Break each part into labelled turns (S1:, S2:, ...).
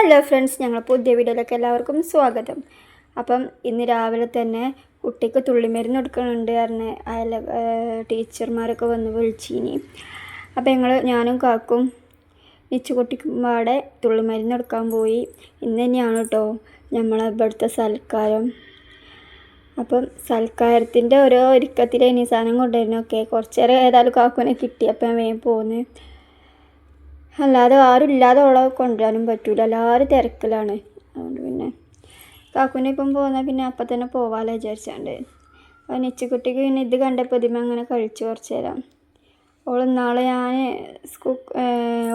S1: Hello friends ഞങ്ങൾ പുതിയ വീഡിയോയിലേക്ക് എല്ലാവർക്കും സ്വാഗതം. അപ്പം ഇന്ന് രാവിലെ തന്നെ കുട്ടിക്ക് തുള്ളിമരുന്ന് കൊടുക്കണുണ്ട് പറഞ്ഞ് അയല ടീച്ചർമാരൊക്കെ വന്ന് വിളിച്ചിനി. അപ്പം ഞങ്ങൾ ഞാനും കാക്കും നിച്ചുകുട്ടിക്കും അവിടെ തുള്ളിമരുന്ന് കൊടുക്കാൻ പോയി. ഇന്ന് തന്നെയാണ് കേട്ടോ നമ്മളെ ഇവിടുത്തെ സൽക്കാരം. അപ്പം സൽക്കാരത്തിന്റെ ഓരോ ഒരുക്കത്തിൽ ഇനി സാധനം കൊണ്ടുവരുന്നൊക്കെ കുറച്ചേരം ഏതായാലും കാക്കുവിനെ കിട്ടി അപ്പം ഞാൻ വേഗം പോന്ന്. അല്ലാതെ ആരും ഇല്ലാതെ ഉള്ള കൊണ്ടുവരാനും പറ്റൂല. എല്ലാവരും തിരക്കിലാണ്. അതുകൊണ്ട് പിന്നെ കാക്കുവിനെ ഇപ്പം പോകുന്ന പിന്നെ അപ്പം തന്നെ പോവാലോ വിചാരിച്ചാണ്ട്. അപ്പോൾ നെച്ചിക്കുട്ടിക്ക് പിന്നെ ഇത് കണ്ടപ്പോൾ ഇതിമ അങ്ങനെ കഴിച്ചു കുറച്ച് നേരം ഓൾ നാളെ ഞാൻ സ്കൂ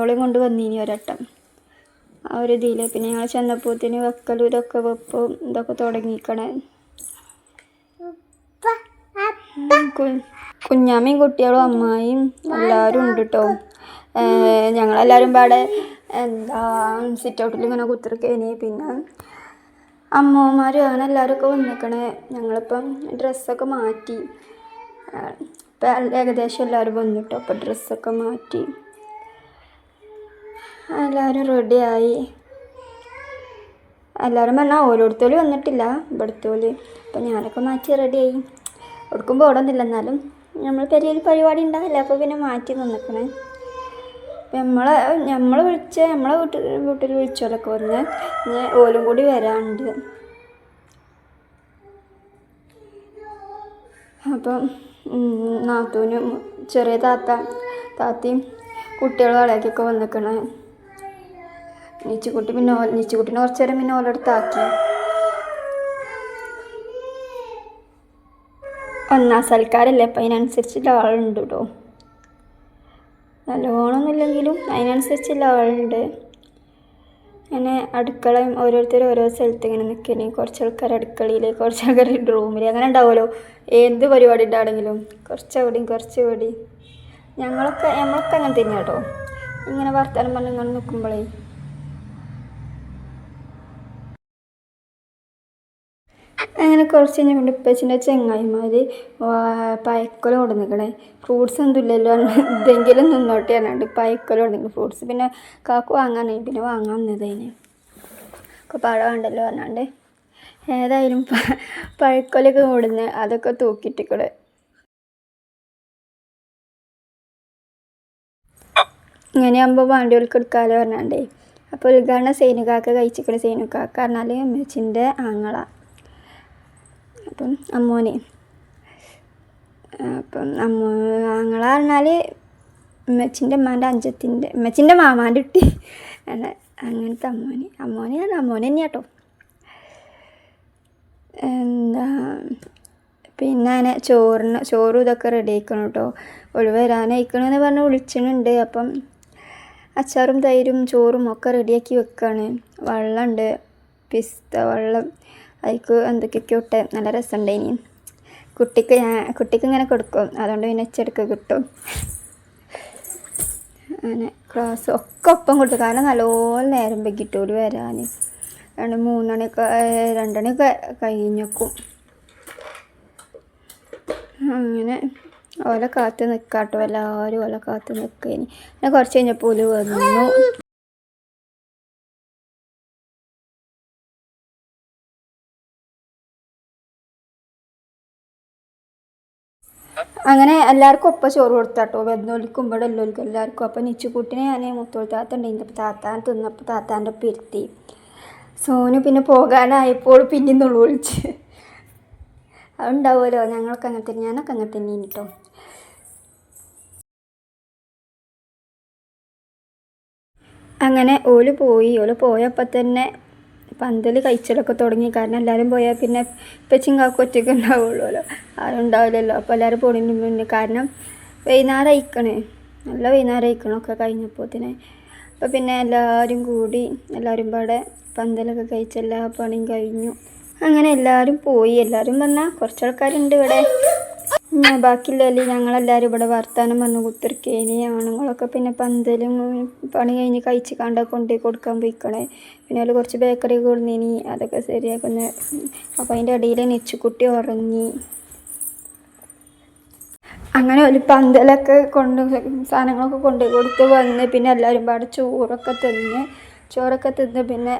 S1: ഓളെയും കൊണ്ട് വന്നിനി ഒരട്ടം. ആ ഒരു ഇതിൽ പിന്നെ ഞങ്ങൾ ചെന്നപ്പോത്തിന് വെക്കലും ഇതൊക്കെ വെപ്പും ഇതൊക്കെ തുടങ്ങിക്കണേ. കുഞ്ഞാമ്മയും കുട്ടികളും അമ്മായിയും എല്ലാവരും ഉണ്ട് കേട്ടോ ഞങ്ങളെല്ലാവരും പാടെ എന്താ സിറ്റ് ഔട്ടിൽ ഇങ്ങനെ കുത്തിരിക്കേനി പിന്നെ അമ്മമാരും അങ്ങനെ എല്ലാവരും ഒക്കെ വന്നിക്കണേ. ഞങ്ങളിപ്പം ഡ്രസ്സൊക്കെ മാറ്റി. ഇപ്പം ഏകദേശം എല്ലാവരും വന്നിട്ടോ? അപ്പം ഡ്രസ്സൊക്കെ മാറ്റി. എല്ലാവരും റെഡിയായി എല്ലാവരും പറഞ്ഞാൽ ഓരോരുത്തോലും വന്നിട്ടില്ല. ഇവിടുത്തോൽ. അപ്പം ഞാനൊക്കെ മാറ്റി റെഡിയായി എടുക്കുമ്പോൾ ഓടുന്നില്ല എന്നാലും നമ്മൾ പെരിയൊരു പരിപാടി ഉണ്ടാവില്ല അപ്പോൾ പിന്നെ മാറ്റി നിന്നിക്കണേ. നമ്മളെ നമ്മൾ വിളിച്ച നമ്മളെ വീട്ടിൽ വീട്ടിൽ വിളിച്ചോലൊക്കെ വന്ന് ഓലും കൂടി വരാനുണ്ട് അപ്പം നാത്തൂനും ചെറിയ താത്ത താത്തയും കുട്ടികളും കളയാക്കിയൊക്കെ വന്നിക്കണേ. നീച്ചുകുട്ടി പിന്നെ നീച്ചുകുട്ടീനെ കുറച്ച് നേരം പിന്നെ ഓലെടുത്താക്കി ഒന്നാം സൽക്കാരല്ലേ? അപ്പം അതിനനുസരിച്ചിട്ട് ആളുണ്ട് കേട്ടോ നല്ലോണമൊന്നുമില്ലെങ്കിലും അതിനനുസരിച്ചുള്ള ആളുണ്ട് അങ്ങനെ അടുക്കളയും ഓരോരുത്തർ ഓരോ സ്ഥലത്ത് ഇങ്ങനെ നിൽക്കണേ. കുറച്ച് ആൾക്കാർ അടുക്കളയിൽ കുറച്ച് ആൾക്കാർ റൂമിൽ അങ്ങനെ ഉണ്ടാവുമല്ലോ. എന്ത് പരിപാടി ഉണ്ടാണെങ്കിലും. കുറച്ച് അവിടെയും കുറച്ച് ഇവിടെയും ഞങ്ങളൊക്കെ ഞമ്മളൊക്കെ അങ്ങനെ തന്നെ കേട്ടോ. ഇങ്ങനെ വർത്തമാനം പറഞ്ഞ് ഇങ്ങനെ നിൽക്കുമ്പോഴേ അങ്ങനെ കുറച്ച് കഴിഞ്ഞപ്പോൾ ഇപ്പച്ചിന്റെ ചെങ്ങായിമാർ പയക്കല കൊടുന്നിക്കണേ ഫ്രൂട്ട്സ് ഒന്നും ഇല്ലല്ലോ ഇതെങ്കിലും നിന്നോട്ടെ പറഞ്ഞിട്ട് പയക്കല കൊടുന്നിക്കണം ഫ്രൂട്ട്സ് പിന്നെ കാക്കു വാങ്ങാനായി പിന്നെ വാങ്ങാൻ വന്നതേന്. ഒക്കെ പഴം ഉണ്ടല്ലോ പറഞ്ഞാണ്ട് ഏതായാലും പഴക്കൊലൊക്കെ കൊടുന്ന് അതൊക്കെ തൂക്കിയിട്ടിക്കടെ ഇങ്ങനെയാകുമ്പോൾ വണ്ടികൾക്ക് എടുക്കാമല്ലോ പറഞ്ഞാണ്ടേ അപ്പോൾ ഉദ്ഘാടനം സൈനുകാക്ക കഴിച്ചിക്കണ സൈനുകാക്ക പറഞ്ഞാൽ അമ്മച്ചിന്റെ ആങ്ങള. അപ്പം അമ്മോനെ. അപ്പം അമ്മ ഞങ്ങളെ പറഞ്ഞാൽ ഉമ്മച്ചിന്റെ അമ്മാന്റെ അഞ്ചത്തിന്റെ ഉമ്മച്ചിന്റെ മാമാന്റെ കുട്ടി. അങ്ങനത്തെ അമ്മോനെ. അമ്മോനെ ആണ് അമ്മോനെ തന്നെയാ കേട്ടോ എന്താ പിന്നെ അങ്ങനെ ചോറിന് ചോറും ഇതൊക്കെ റെഡി ആക്കണം കേട്ടോ ഒളി വരാനായിക്കണമെന്ന് പറഞ്ഞ് വിളിച്ചിട്ടുണ്ട്. അപ്പം അച്ചാറും തൈരും ചോറും ഒക്കെ റെഡിയാക്കി വെക്കാണ്. വെള്ളമുണ്ട് പിസ്ത വെള്ളം അതിക്ക് എന്തൊക്കെയൊക്കെ ഇട്ട് നല്ല രസമുണ്ടായിനി. കുട്ടിക്ക് ഞാൻ കുട്ടിക്ക് ഇങ്ങനെ കൊടുക്കും. അതുകൊണ്ട് പിന്നെ ചെടുക്ക് കിട്ടും. അങ്ങനെ ക്ലാസ് ഒക്കെ ഒപ്പം കൊടുത്തു. കാരണം നല്ലോണം നേരം വൈകിട്ടോട് വരാൻ രണ്ട് മൂന്നണിയൊക്കെ രണ്ടണിയൊക്കെ കഴിഞ്ഞേക്കും. അങ്ങനെ ഓല കാത്ത് നിൽക്കാട്ടോ എല്ലാവരും ഓല കാത്ത് നിൽക്കേനി പിന്നെ കുറച്ച് കഴിഞ്ഞപ്പോൾ ഓൽ വന്നു. അങ്ങനെ എല്ലാവർക്കും ഒപ്പം ചോറ് കൊടുത്താട്ടോ. വെന്നോലിക്കും ഇവിടെ ഉള്ളോലിക്കും എല്ലാവർക്കും. അപ്പം നിച്ചുകൂട്ടിനെ ഞാൻ മുത്തോളി താത്ത ഉണ്ടെങ്കിൽ താത്താൻ തിന്നപ്പോൾ താത്താന്റെ ഒപ്പം ഇരുത്തി. സോനു പിന്നെ പോകാനായപ്പോൾ പിന്നെ നുള്ളു വിളിച്ച്. അതുണ്ടാവുമല്ലോ. ഞങ്ങൾക്ക് അങ്ങനെ തന്നെ. ഞാനൊക്കെ അങ്ങനെ തന്നെ കേട്ടോ അങ്ങനെ ഓൽ പോയി. ഓൽ പോയപ്പോൾ തന്നെ പന്തൽ കഴിച്ചലൊക്കെ തുടങ്ങി. കാരണം എല്ലാവരും പോയാൽ പിന്നെ പെച്ചിങ്കാക്ക് കാക്കും ഒറ്റയ്ക്ക് ഉണ്ടാവുള്ളൂല്ലോ. ആരും ഉണ്ടാവില്ലല്ലോ. അപ്പോൾ എല്ലാവരും പോണതിന് മുന്നേ. കാരണം വൈകുന്നേരം അയക്കണേ. നല്ല വൈകുന്നേരം അയക്കണമൊക്കെ കഴിഞ്ഞപ്പോത്തിന്. അപ്പോൾ പിന്നെ എല്ലാവരും കൂടി എല്ലാവരും പാടെ പന്തലൊക്കെ കഴിച്ച് എല്ലാ പണിയും കഴിഞ്ഞു. അങ്ങനെ എല്ലാവരും പോയി. എല്ലാവരും പറഞ്ഞാൽ കുറച്ച് ആൾക്കാരുണ്ട് ഇവിടെ. ബാക്കിയില്ലല്ലേ ഞങ്ങളെല്ലാവരും ഇവിടെ വർത്താനം പറഞ്ഞു കുത്തിരിക്കേനി ആണുങ്ങളൊക്കെ പിന്നെ പന്തലും പണി കഴിഞ്ഞ് കഴിച്ച് കണ്ട കൊണ്ടു കൊടുക്കാൻ പോയിക്കണേ. പിന്നെ അതിൽ കുറച്ച് ബേക്കറി കൊടുന്നിനി അതൊക്കെ ശരിയാക്കുന്ന. അപ്പോൾ അതിന്റെ ഇടയിൽ നെച്ചുകുട്ടി ഉറങ്ങി. അങ്ങനെ ഒരു പന്തലൊക്കെ കൊണ്ട് സാധനങ്ങളൊക്കെ കൊണ്ടു കൊടുത്ത് വന്ന് പിന്നെ എല്ലാവരും പാടെ ചോറൊക്കെ തിന്ന് ചോറൊക്കെ തിന്ന് പിന്നെ